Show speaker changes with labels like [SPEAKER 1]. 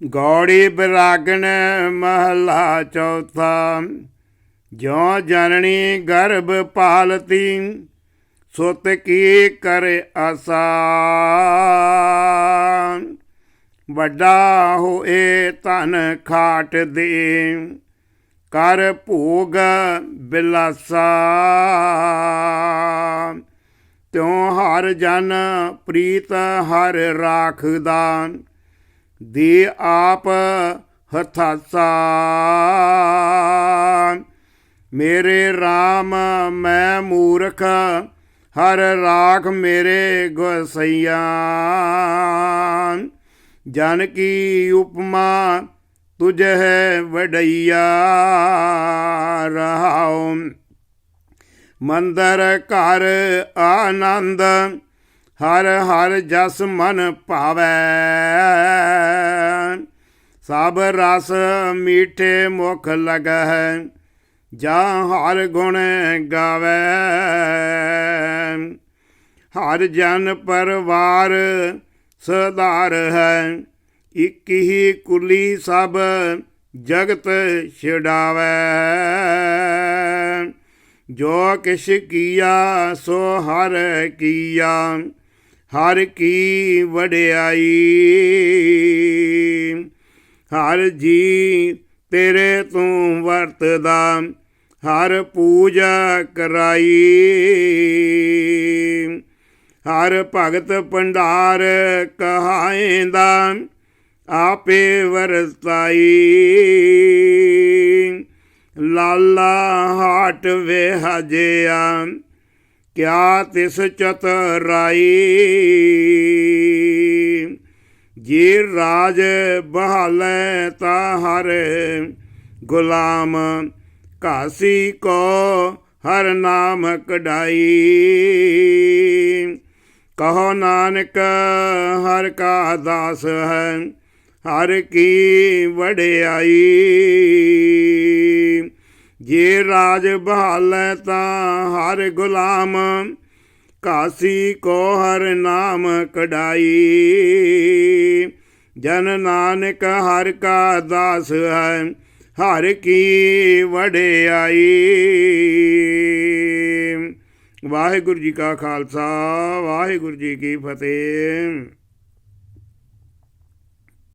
[SPEAKER 1] ਗੌੜੀ ਬਰਾਗਣ ਮਹਲਾ ਚੌਥਾ, ਜਿਉ ਜਨਨੀ ਗਰਭ ਪਾਲਤੀ, ਸੁਤ ਕੀ ਕਰ ਆਸਾਨ ਵੱਡਾ ਹੋਏ ਤਨ ਖਾਟ ਦੇ, ਕਰ ਭੋਗ ਬਿਲਾਸਾ। ਤਿਉ ਹਰ ਜਨ ਪ੍ਰੀਤ ਹਰ ਰਾਖਦਾ ਦੇ ਆਪ ਹਥਾਸਾ ਮੇਰੇ RAM ਮੈਂ ਮੂਰਖ, ਹਰ ਰਾਖ ਮੇਰੇ ਗੋਸਈਆ। ਜਨ ਕੀ ਉਪਮਾ ਤੁਝ ਹੈ ਵਡਈਆ। ਰਹਾਉ ਮੰਦਰ ਘਰ ਆਨੰਦ ਹਰ ਹਰ ਜਸ ਮਨ ਭਾਵੈ। ਸਭ ਰਸ ਮੀਠੇ ਮੁਖ ਲਗਹਿ, ਜਾ ਹਰ ਗੁਣ ਗਾਵੇ। ਹਰ ਜਨ ਪਰਵਾਰ ਸਦਾਰ ਹੈ, ਇਕ ਹੀ ਕੁਲੀ ਸਭ ਜਗਤ ਛਡਾਵੇ ਜੋ ਕਿਛ ਕੀਆ, ਸੋ ਹਰ ਕੀਆ। ਹਰ ਕੀ ਵਡਿਆਈ, ਹਰ ਜੀ ਤੇਰੇ ਤੂੰ ਵਰਤਦਾ, ਹਰ ਪੂਜਾ ਕਰਾਈ। ਹਰ ਭਗਤ ਭੰਡਾਰ ਕਹਾਏਂਦਾ, ਆਪੇ ਵਰਤਾਈ। ਲਾਲਾ ਹਾਟ ਵੇ ਹਜਿਆ ਕਿਆ ਤਿਸ ਚਤਰਾਈ ਜੀ ਰਾਜ ਬਹਾਲੇ ਤਾ ਹਰ ਗੁਲਾਮ ਕਾਸੀ ਕੋ ਹਰ ਨਾਮ ਕਢਾਈ। ਕਹੋ ਨਾਨਕ, ਹਰ ਕਾ ਦਾਸ ਹੈ, ਹਰ ਕੀ ਵਡਿਆਈ। ਜੇ ਰਾਜ ਬਹਾਲੇ ਤਾਂ ਹਰ ਗੁਲਾਮ, ਕਾਸੀ ਕੋ ਹਰ ਨਾਮ ਕਢਾਈ। ਜਨ ਨਾਨਕ ਹਰ ਕਾ ਦਾਸ ਹੈ, ਹਰ ਕੀ ਵਡਿਆਈ। ਵਾਹਿਗੁਰੂ ਜੀ ਕਾ ਖਾਲਸਾ, ਵਾਹਿਗੁਰੂ ਜੀ ਕੀ ਫਤਿਹ।